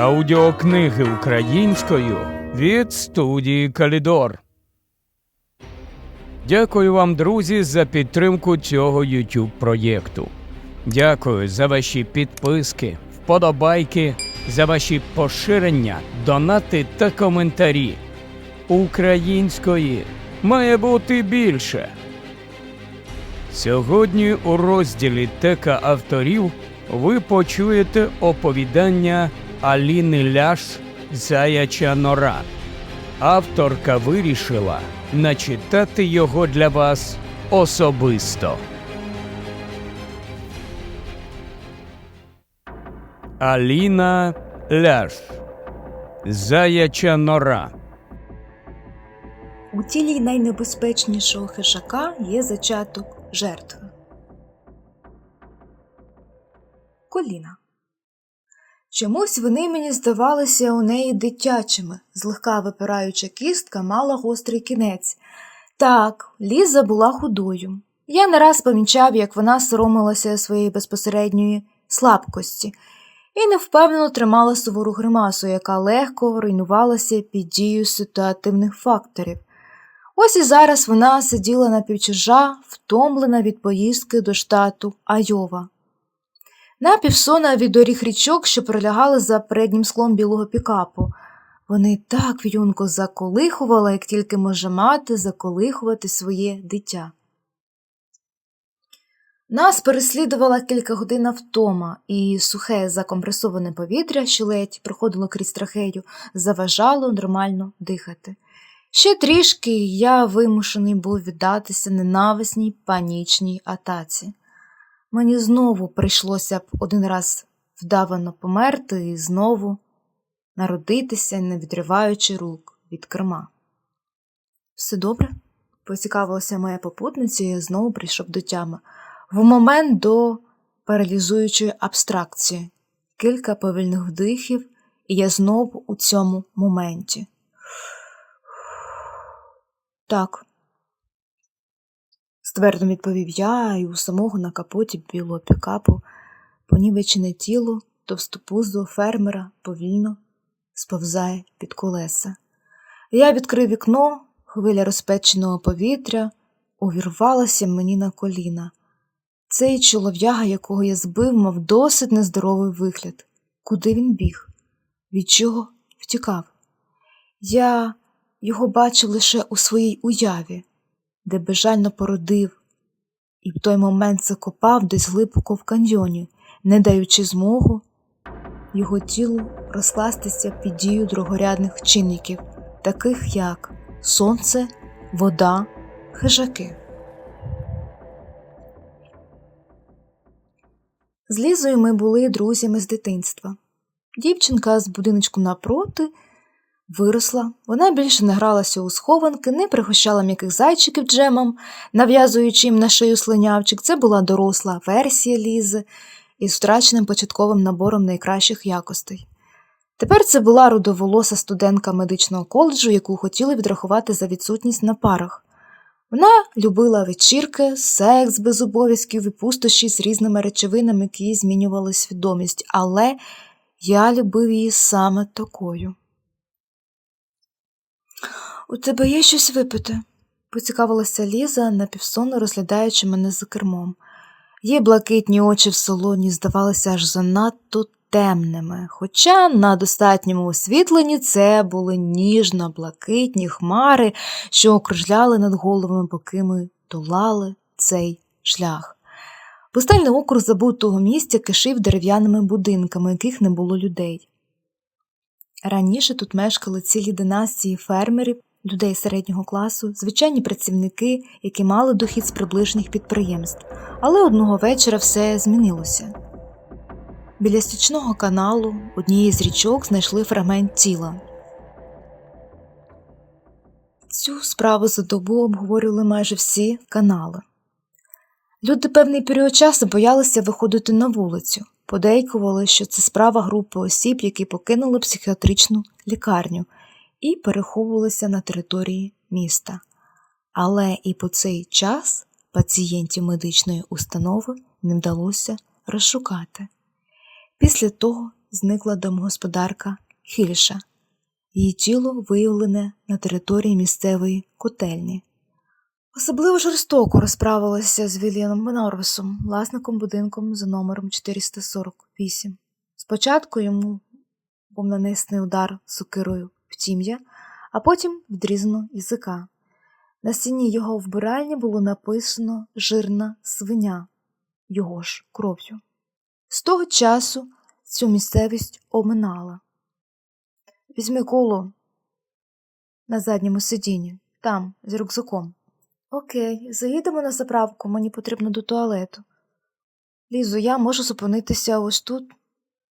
Аудіокниги українською від студії Калідор. Дякую вам, друзі, за підтримку цього YouTube проєкту. Дякую за ваші підписки, вподобайки, за ваші поширення, донати та коментарі. Української має бути більше. Сьогодні у розділі Тека авторів ви почуєте оповідання Аліни Ляш Заяча Нора. Авторка вирішила начитати його для вас особисто. Аліна Ляш Заяча Нора. У тілі найнебезпечнішого хижака є зачаток жертви. Коліна. Чомусь вони мені здавалися у неї дитячими, злегка випираюча кістка мала гострий кінець. Так, Ліза була худою. Я не раз помічав, як вона соромилася своєї безпосередньої слабкості і невпевнено тримала сувору гримасу, яка легко руйнувалася під дією ситуативних факторів. Ось і зараз вона сиділа на півчужа, втомлена від поїздки до штату Айова. На півсона від доріг річок, що пролягали за переднім склом білого пікапу. Вони так в'юнко заколихували, як тільки може мати заколихувати своє дитя. Нас переслідувала кілька годин втома, і сухе закомпресоване повітря, що ледь проходило крізь трахею, заважало нормально дихати. Ще трішки я вимушений був віддатися ненависній панічній атаці. Мені знову прийшлося б один раз вдавано померти і знову народитися, не відриваючи рук від керма. Все добре? поцікавилася моя попутниця, і я знову прийшов до тями. В момент до паралізуючої абстракції, кілька повільних вдихів, і я знову у цьому моменті. Так, ствердно відповів я, і у самого на капоті білого пікапу понівечене тіло товстопузого фермера повільно сповзає під колеса. Я відкрив вікно, хвиля розпеченого повітря увірвалася мені на коліна. Цей чолов'яга, якого я збив, мав досить нездоровий вигляд. Куди він біг? Від чого втікав? Я його бачив лише у своїй уяві, де безжально породив, і в той момент закопав десь глибоко в каньйоні, не даючи змогу його тілу розкластися під дію другорядних чинників, таких як сонце, вода, хижаки. З Лізою ми були друзями з дитинства. Дівчинка з будиночку напроти виросла, вона більше не гралася у схованки, не пригощала м'яких зайчиків джемом, нав'язуючи їм на шию слинявчик. Це була доросла версія Лізи із втраченим початковим набором найкращих якостей. Тепер це була рудоволоса студентка медичного коледжу, яку хотіли відрахувати за відсутність на парах. Вона любила вечірки, секс без обов'язків і пустощі з різними речовинами, які змінювали свідомість, але я любив її саме такою. У тебе є щось випити? поцікавилася Ліза, напівсонно розглядаючи мене за кермом. Її блакитні очі в салоні здавалися аж занадто темними, хоча на достатньому освітленні це були ніжно блакитні хмари, що окружляли над головами, поки ми долали цей шлях. Пустельний округ забутого місця кишив дерев'яними будинками, яких не було людей. Раніше тут мешкали цілі династії фермерів, людей середнього класу, звичайні працівники, які мали дохід з приближних підприємств, але одного вечора все змінилося. Біля стічного каналу однієї з річок знайшли фрагмент тіла. Цю справу за добу обговорювали майже всі канали. Люди певний період часу боялися виходити на вулицю, подейкували, що це справа групи осіб, які покинули психіатричну лікарню і переховувалися на території міста. Але і по цей час пацієнтів медичної установи не вдалося розшукати. Після того, зникла домогосподарка Хільша. Її тіло виявлене на території місцевої котельні. Особливо жорстоко розправилася з Вільямом Норвесом, власником будинком за номером 448. Спочатку йому був нанесений удар сокирою в тім'я, а потім відрізано язика. На стіні його вбиральні було написано жирна свиня, його ж кров'ю. З того часу цю місцевість оминала. Візьми коло на задньому сидінні, там, з рюкзаком. Окей, заїдемо на заправку, мені потрібно до туалету. Лізо, я можу зупинитися ось тут,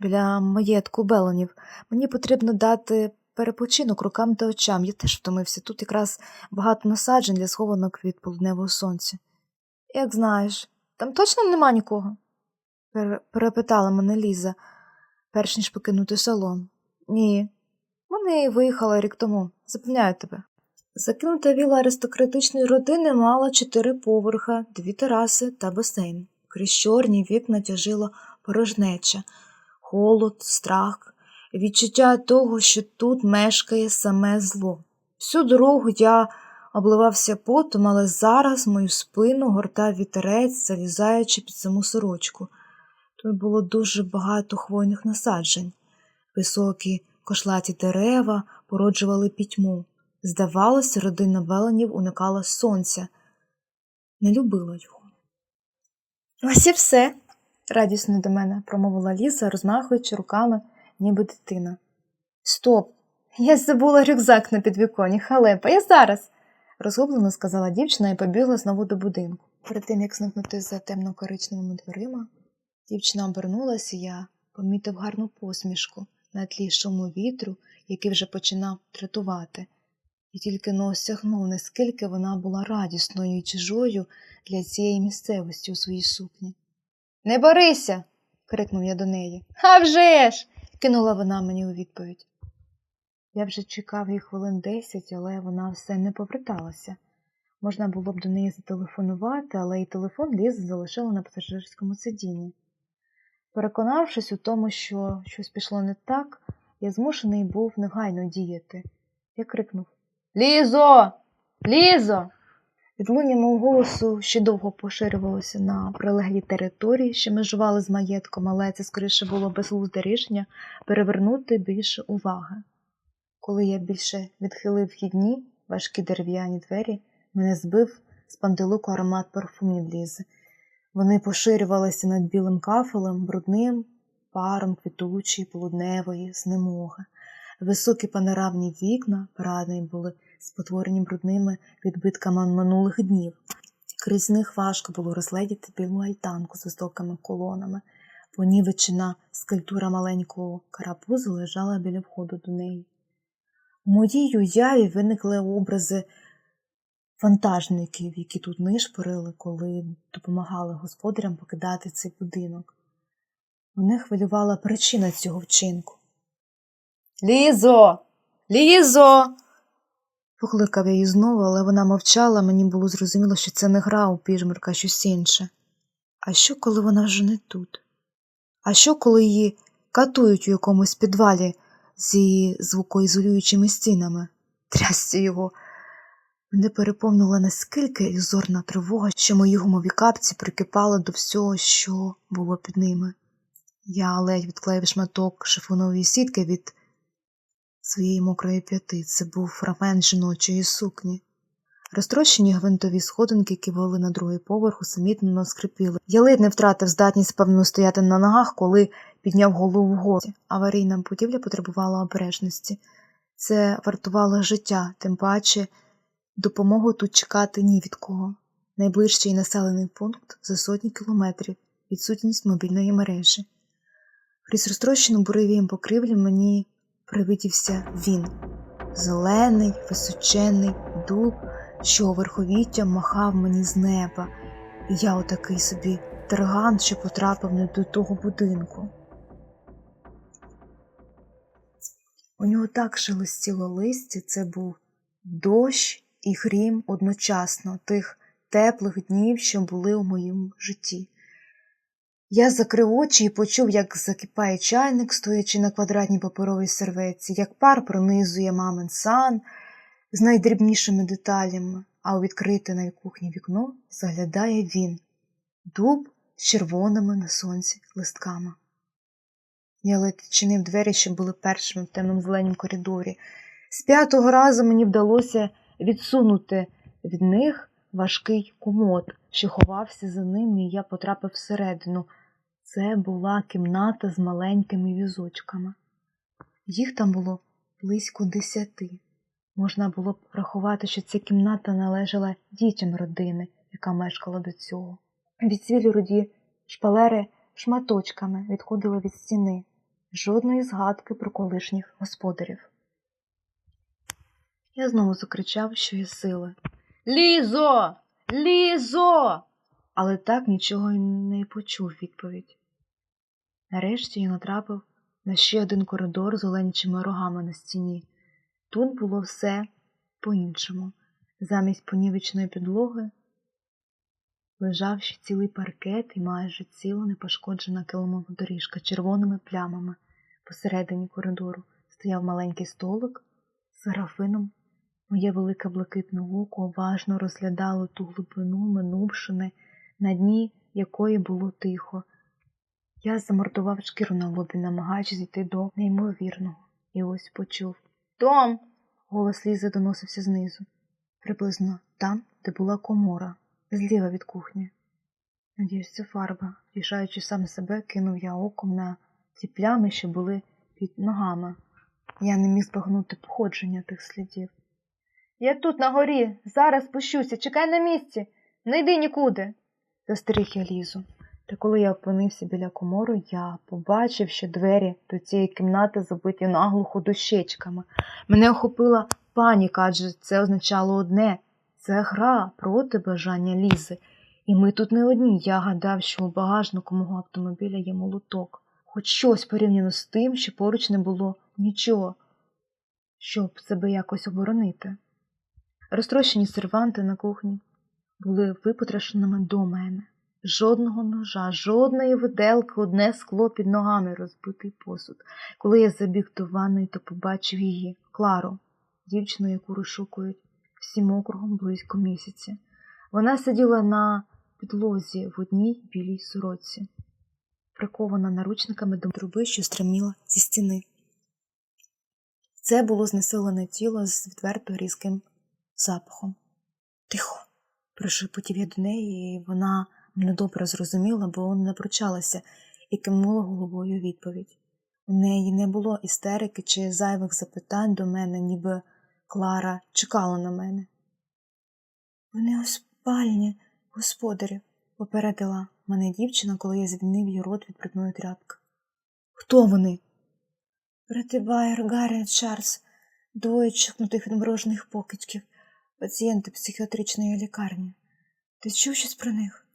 біля маєтку Белонів. Мені потрібно дати перепочинок рукам та очам. Я теж втомився. Тут якраз багато насаджень для схованок від полудневого сонця. Як знаєш, там точно нема нікого? Пер- перепитала мене Ліза, перш ніж покинути салон. Ні. Вони виїхали рік тому, запевняю тебе. Закинута віла аристократичної родини мала чотири поверха, дві тераси та басейн. Крізь чорні вікна тяжила порожнеча, холод, страх, відчуття того, що тут мешкає саме зло. Всю дорогу я обливався потом, але зараз мою спину гортав вітерець, залізаючи під саму сорочку. Тут було дуже багато хвойних насаджень. Високі кошлаті дерева породжували пітьму. Здавалося, родина Веленів уникала сонця, не любила його. Ось і все, радісно до мене промовила Ліза, розмахуючи руками, ніби дитина. Стоп! Я забула рюкзак на підвіконі, халепа, я зараз. розгублено сказала дівчина і побігла знову до будинку. Перед тим, як зникнути за темно-коричневими дверима, дівчина обернулася, і я помітив гарну посмішку на тлі шуму вітру, який вже починав третувати і тільки но осягнув, наскільки вона була радісною і чужою для цієї місцевості у своїй сукні. Не борися. крикнув я до неї. «А вже ж!» – кинула вона мені у відповідь. Я вже чекав її хвилин десять, але вона все не поверталася. Можна було б до неї зателефонувати, але і телефон Ліза залишила на пасажирському сидінні. Переконавшись у тому, що щось пішло не так, я змушений був негайно діяти. Я крикнув Лізо! Лізо! Відлуння мого голосу ще довго поширювалося на прилеглій території, що межували з маєтком, але це скоріше було безглузде рішення перевернути більше уваги. Коли я більше відхилив вхідні, важкі дерев'яні двері, мене збив з пантелику аромат парфумів Лізи. Вони поширювалися над білим кафелем, брудним паром квітучої, полудневої знемоги. Високі панорамні вікна парадної були спотворені брудними відбитками минулих днів. Крізь них важко було розгледіти білу альтанку з високими колонами. Понівечена скульптура маленького карапузу лежала біля входу до неї. У моїй уяві виникли образи вантажників, які тут нишпорили, коли допомагали господарям покидати цей будинок. Мене хвилювала причина цього вчинку. Лізо! Лізо! Покликав я її знову, але вона мовчала, мені було зрозуміло, що це не гра у піжмурка, щось інше. А що, коли вона вже не тут? А що, коли її катують у якомусь підвалі з її звукоізолюючими стінами? Трясся його. Мене переповнила наскільки ілюзорна тривога, що мої гумові капці прикипали до всього, що було під ними. Я ледь відклеїв шматок шифонової сітки від своєї мокрої п'яти. Це був фрагмент жіночої сукні. Розтрощені гвинтові сходинки, які вели на другий поверх, усамітнено скрипіли. Я ледь не втратив здатність певно стояти на ногах, коли підняв голову вгору. Аварійна будівля потребувала обережності. Це вартувало життя, тим паче допомогу тут чекати ні від кого. Найближчий населений пункт за сотні кілометрів, відсутність мобільної мережі. Крізь розтрощену буревієм покрівлю мені привидівся він зелений, височений дуб, що верховіттям махав мені з неба, і я отакий собі терган, що потрапив не до того будинку. У нього так шелестіло листя, це був дощ і грім одночасно тих теплих днів, що були у моєму житті. Я закрив очі і почув, як закипає чайник, стоячи на квадратній паперовій серветці, як пар пронизує мамин сан з найдрібнішими деталями, а у відкрите на кухні вікно заглядає він дуб з червоними на сонці листками. Я ледь чинив двері, що були першими в темному зеленім коридорі. З п'ятого разу мені вдалося відсунути від них важкий комод, що ховався за ним, і я потрапив всередину. Це була кімната з маленькими візочками. Їх там було близько десяти. Можна було б рахувати, що ця кімната належала дітям родини, яка мешкала до цього. Відцвілі руді шпалери шматочками відходили від стіни, жодної згадки про колишніх господарів. Я знову закричав, що є сили. Лізо! Лізо! Але так нічого й не почув відповідь. Нарешті я натрапив на ще один коридор з оленячими рогами на стіні. Тут було все по-іншому. Замість понівечної підлоги лежав ще цілий паркет і майже ціла непошкоджена килимова доріжка червоними плямами. Посередині коридору стояв маленький столик з графином. Моє велике блакитне око уважно розглядало ту глибину минувшини, на дні якої було тихо. Я замордував шкіру на лобі, намагаючись зійти до неймовірного, і ось почув. Том. Голос Лізи доносився знизу, приблизно там, де була комора, зліва від кухні. Надіюсь, це фарба. Втішаючи сам себе, кинув я оком на ті плями, що були під ногами. Я не міг збагнути походження тих слідів. Я тут на горі, зараз спущуся, чекай на місці, не йди нікуди. Застеріг я лізу. Та коли я опинився біля комору, я побачив, що двері до цієї кімнати забиті наглухо дощечками. Мене охопила паніка, адже це означало одне це гра проти бажання лізи. І ми тут не одні. Я гадав, що у багажнику мого автомобіля є молоток. Хоч щось порівняно з тим, що поруч не було нічого, щоб себе якось оборонити. Розтрощені серванти на кухні були випотрошеними до мене. Жодного ножа, жодної виделки, одне скло під ногами, розбитий посуд. Коли я забіг до ванної, то побачив її, Клару, дівчину, яку розшукують всім округом близько місяця. Вона сиділа на підлозі в одній білій сороці, прикована наручниками до труби, що стриміла зі стіни. Це було знесилене тіло з відверто різким запахом. Тихо, прошепотів я до неї, і вона мене добре зрозуміла, бо не пручалася і кивнула головою відповідь. У неї не було істерики чи зайвих запитань до мене, ніби Клара чекала на мене. Вони у спальні, господарю, попередила мене дівчина, коли я звільнив її рот від брудної тряпки. Хто вони? Брати Байер, Гаррі, Чарльз, двоє чекнутих відморожених покидьків, пацієнти психіатричної лікарні. Ти чув щось про них?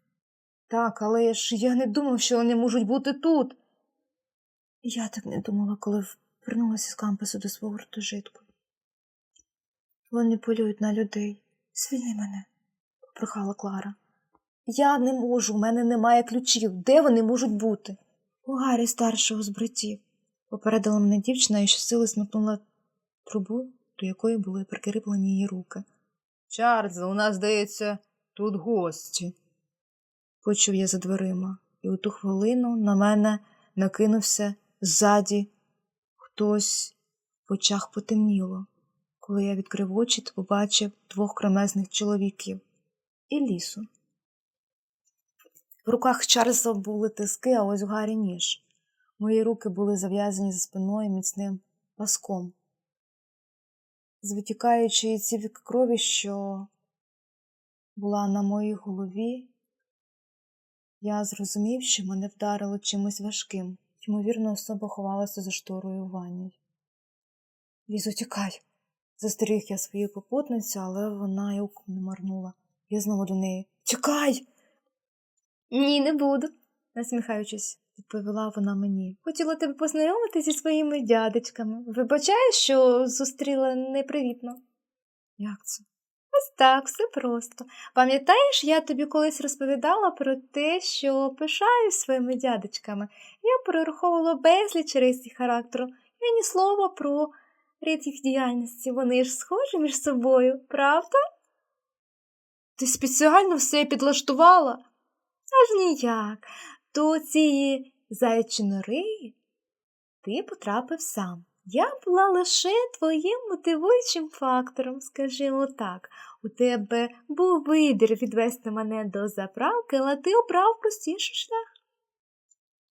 Так, але ж я не думав, що вони можуть бути тут. Я так не думала, коли вернулася з кампусу до свого гуртожитку. Вони полюють на людей. Звільни мене, попрохала Клара. Я не можу, у мене немає ключів. Де вони можуть бути? У Гаррі старшого з братів, попередила мене дівчина і щосили смикнула трубу, до якої були прикріплені її руки. Чарльзе, у нас, здається, тут гості, почув я за дверима, і у ту хвилину на мене накинувся ззаді хтось в очах потемніло. Коли я відкрив очі, то побачив двох кремезних чоловіків і лісу. В руках Чарльза були тиски, а ось у Гаррі ніж. Мої руки були зав'язані за спиною міцним паском. З витікаючої цівки крові, що була на моїй голові, я зрозумів, що мене вдарило чимось важким. Ймовірно, особа ховалася за шторою у ванній. Лізо, тікай. Застеріг я свою попутницю, але вона й оком не марнула. Я знову до неї Тікай. Ні, не буду, насміхаючись, відповіла вона мені. Хотіла тебе познайомити зі своїми дядечками. Вибачаю, що зустріла непривітно. Як це? Ось так, все просто. Пам'ятаєш, я тобі колись розповідала про те, що пишаюсь своїми дядечками. Я перераховувала безліч рисів характеру, і ні слова про рід їх діяльності. Вони ж схожі між собою, правда? Ти спеціально все підлаштувала? Аж ніяк. До цієї заячі нори ти потрапив сам. Я була лише твоїм мотивуючим фактором, скажімо так. У тебе був вибір відвести мене до заправки, але ти обрав простіший шлях.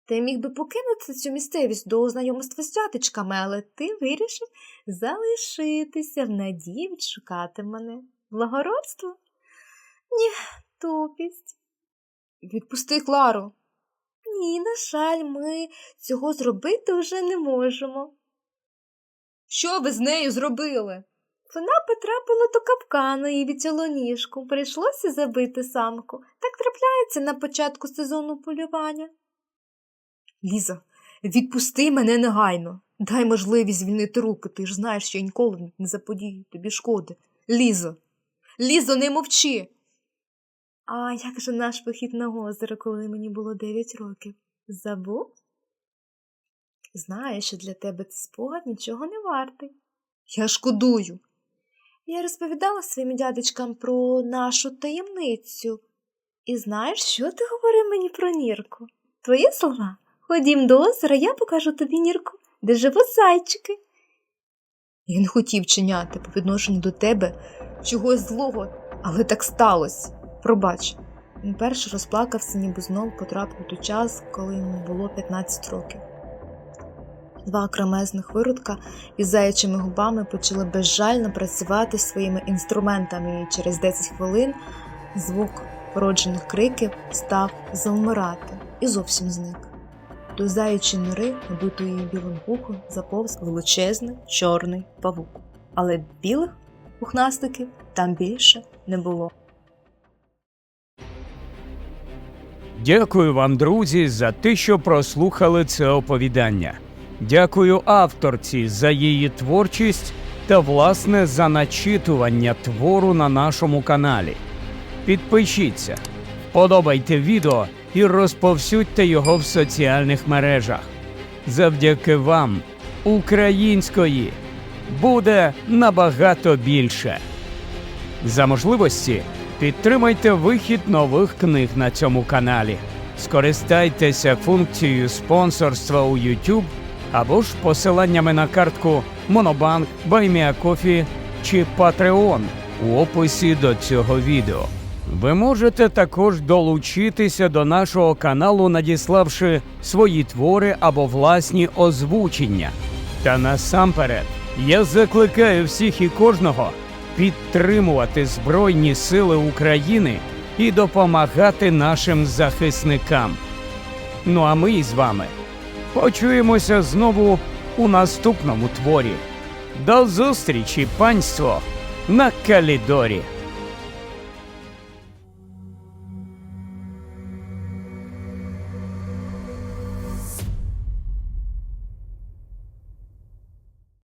Ти міг би покинути цю місцевість до знайомства з дядечками, але ти вирішив залишитися в надії відшукати мене. Благородство? Ні, тупість. Відпусти Клару. Ні, на жаль, ми цього зробити вже не можемо. Що ви з нею зробили? Вона потрапила до капкану і відтяло ніжку. Прийшлося забити самку. Так трапляється на початку сезону полювання. Ліза, відпусти мене негайно. Дай можливість звільнити руки. Ти ж знаєш, що я ніколи не заподію тобі шкоди. Лізо, Лізо, не мовчи. А як же наш похід на озеро, коли мені було дев'ять років? Забув? Знаю, що для тебе цей спогад нічого не вартий. Я шкодую. Я розповідала своїм дядечкам про нашу таємницю. І знаєш, що ти говорив мені про нірку? Твої слова? Ходім до озера, я покажу тобі нірку, де живуть зайчики. Я не хотів чиняти по відношенню до тебе чогось злого, але так сталося. Пробач. Він перше розплакався, ніби знов потрапив у той час, коли йому було 15 років. Два кремезних виродка із заячими губами почали безжально працювати своїми інструментами, і через 10 хвилин звук породжених криків став завмирати і зовсім зник. До заячої нори, набитої білим пухом, заповз величезний чорний павук, але білих пухнастиків там більше не було. Дякую вам, друзі, за те, що прослухали це оповідання. Дякую авторці за її творчість та, власне, за начитування твору на нашому каналі. Підпишіться, подобайте відео і розповсюдьте його в соціальних мережах. Завдяки вам української буде набагато більше. За можливості підтримайте вихід нових книг на цьому каналі. Скористайтеся функцією спонсорства у YouTube або ж посиланнями на картку Monobank, BuyMeACoffee чи Patreon у описі до цього відео. Ви можете також долучитися до нашого каналу, надіславши свої твори або власні озвучення. Та насамперед я закликаю всіх і кожного підтримувати Збройні Сили України і допомагати нашим захисникам. Ну а ми з вами почуємося знову у наступному творі. До зустрічі, панство, на Калідорі!